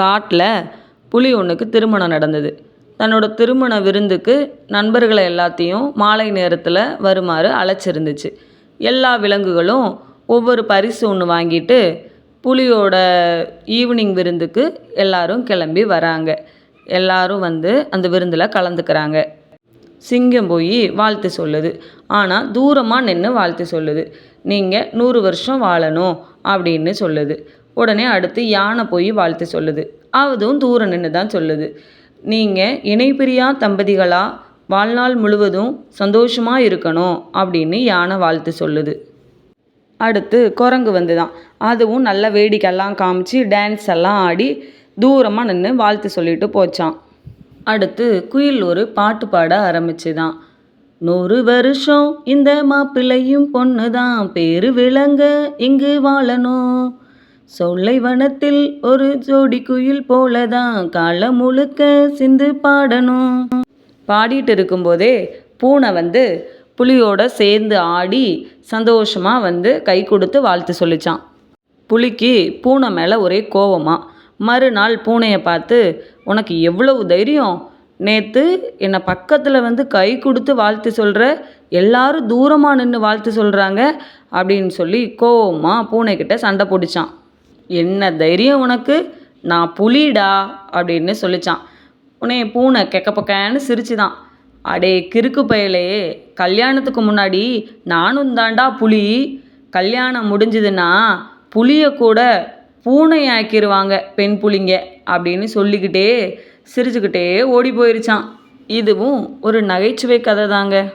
காட்டில் புலி ஒன்றுக்கு திருமணம் நடந்தது. தன்னோட திருமண விருந்துக்கு நண்பர்களை எல்லாத்தையும் மாலை நேரத்தில் வருமாறு அழைச்சிருந்துச்சு. எல்லா விலங்குகளும் ஒவ்வொரு பரிசு ஒன்று வாங்கிட்டு புலியோட ஈவினிங் விருந்துக்கு எல்லாரும் கிளம்பி வராங்க. எல்லாரும் வந்து அந்த விருந்தில் கலந்துக்கிறாங்க. சிங்கம் போய் வாழ்த்து சொல்லுது. ஆனால் தூரமாக நின்று வாழ்த்து சொல்லுது. நீங்கள் நூறு வருஷம் வாழணும் அப்படின்னு சொல்லுது. உடனே அடுத்து யானை போய் வாழ்த்து சொல்லுது. அதுவும் தூரம் நின்று தான் சொல்லுது. நீங்கள் இணைப்பிரியா தம்பதிகளா? வாழ்நாள் முழுவதும் சந்தோஷமாக இருக்கணும் அப்படின்னு யானை வாழ்த்து சொல்லுது. அடுத்து குரங்கு வந்து தான் அதுவும் நல்ல வேடிக்கைலாம் காமிச்சு டான்ஸ் எல்லாம் ஆடி தூரமாக நின்று வாழ்த்து சொல்லிட்டு போச்சான் அடுத்து குயில் ஒரு பாட்டு பாட ஆரம்பிச்சுதான். நூறு வருஷம் இந்த மாப்பிள்ளையும் பொண்ணு தான் பேரு விளங்க இங்கு வாழணும். சொல்லை வனத்தில் ஒரு ஜோடி குயில் போல தான் காலம் முழுக்க சிந்து பாடணும். பாடிட்டு இருக்கும்போதே பூனை வந்து புலியோட சேர்ந்து ஆடி சந்தோஷமாக வந்து கை கொடுத்து வாழ்த்து சொல்லிச்சான் புலிக்கு பூனை மேலே ஒரே கோவமாக மறுநாள் பூனையை பார்த்து உனக்கு எவ்வளவு தைரியம்? நேற்று என்னை பக்கத்தில் வந்து கை கொடுத்து வாழ்த்து சொல்கிற எல்லாரும் தூரமாக நின்று வாழ்த்து சொல்கிறாங்க அப்படின்னு சொல்லி கோவமாக பூனைக்கிட்ட சண்டை பிடிச்சான் என்ன தைரியம் உனக்கு? நான் புலிடா? அப்படின்னு சொல்லிச்சான். உடனே பூனை கெக்க பக்கன்னு சிரிச்சுதான். அடே கிறுக்கு பயலே கல்யாணத்துக்கு முன்னாடி நானும் தாண்டா புலி. கல்யாணம் முடிஞ்சதுன்னா புலியை கூட பூனை ஆக்கிடுவாங்க பெண் புலிங்க அப்படின்னு சொல்லிக்கிட்டே சிரிச்சுக்கிட்டே ஓடி போயிருச்சான். இதுவும் ஒரு நகைச்சுவை கதை தாங்க